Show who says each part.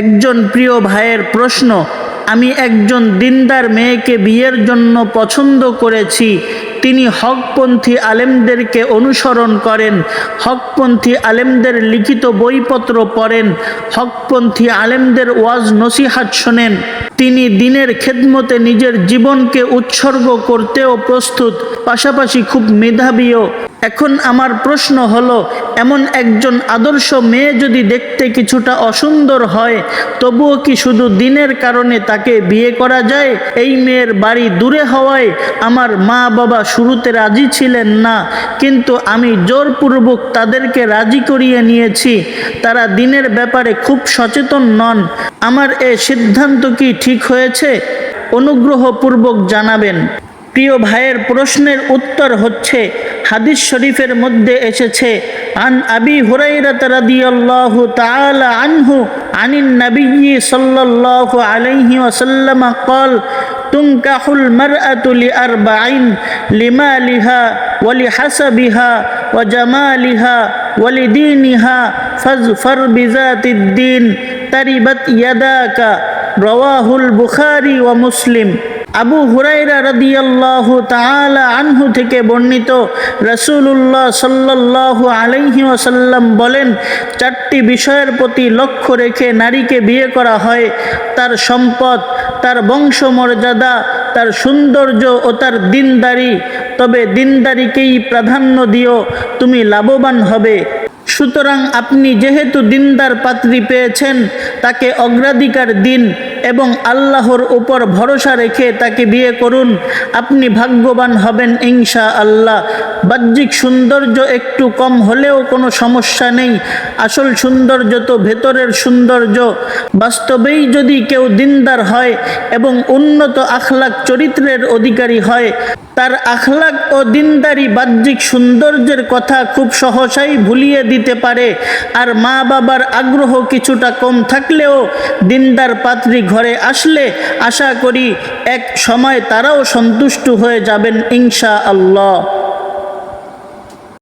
Speaker 1: একজন প্রিয় ভাইয়ের প্রশ্ন, আমি একজন দিনদার মেয়েকে বিয়ের জন্য পছন্দ করেছি। তিনি হকপন্থী আলেমদেরকে অনুসরণ করেন, হকপন্থী আলেমদের লিখিত বইপত্র পড়েন, হকপন্থী আলেমদের ওয়াজ নসিহাত শোনেন। তিনি দিনের খেদমতে নিজের জীবনকে উৎসর্গ করতেও প্রস্তুত, পাশাপাশি খুব মেধাবীও। এখন আমার প্রশ্ন হলো এমন একজন আদর্শ মেয়ে যদি দেখতে কিছুটা অসুন্দর হয়, তবুও কি শুধু দিনের কারণে তাকে বিয়ে করা যায়? এই মেয়ের বাড়ি দূরে হওয়ায় আমার মা বাবা শুরুতে রাজি ছিলেন না, কিন্তু আমি জোরপূর্বক তাদেরকে রাজি করিয়ে নিয়েছি। তারা দিনের ব্যাপারে খুব সচেতন নন। আমার এ সিদ্ধান্ত কি ঠিক হয়েছে? অনুগ্রহপূর্বক জানাবেন। প্রিয় ভাইয়ের প্রশ্নের উত্তর হচ্ছে, হাদিস শরীফের মধ্যে এসেছে عن أبي هريرة رضي الله تعالى عنه عن النبي صلى الله عليه وسلم قال تنكح المرأة لأربعين لمالها ولحسبها وجمالها ولدينها فاظفر بذات الدين تربت يداك. رواه البخاري ومسلم. আবু হুরাইরা রাদিয়াল্লাহু তাআলা আনহু থেকে বর্ণিত রাসূলুল্লাহ সাল্লাল্লাহু আলাইহি ওয়াসাল্লাম বলেন, চারটি বিষয়ের প্রতি লক্ষ্য রেখে নারীকে বিয়ে করা হয়। তার সম্পদ, তার বংশমর্যাদা, তার সৌন্দর্য ও তার দিনদারি। তবে দিনদারিকেই প্রাধান্য দিও, তুমি লাভবান হবে। সুতরাং আপনি যেহেতু দিনদার পাত্রী পেয়েছেন, তাকে অগ্রাধিকার দিন। এবং আল্লাহর উপর ভরসা রেখে তাকে বিয়ে করুন। আপনি ভাগ্যবান হবেন ইনশা আল্লাহ বাহ্যিক সৌন্দর্য একটু কম হলেও কোনো সমস্যা নেই। আসল সৌন্দর্য তো ভেতরের সৌন্দর্য। বাস্তবেই যদি কেউ দিনদার হয় এবং উন্নত আখলাক চরিত্রের অধিকারী হয়, তার আখলাক ও দিনদারি বাহ্যিক সৌন্দর্যের কথা খুব সহসাই ভুলিয়ে দিতে পারে। আর মা বাবার আগ্রহ কিছুটা কম থাকলেও দিনদার পাত্রী ঘরে আসলে আশা করি এক সময় তারাও সন্তুষ্ট হয়ে যাবেন ইনশা আল্লাহ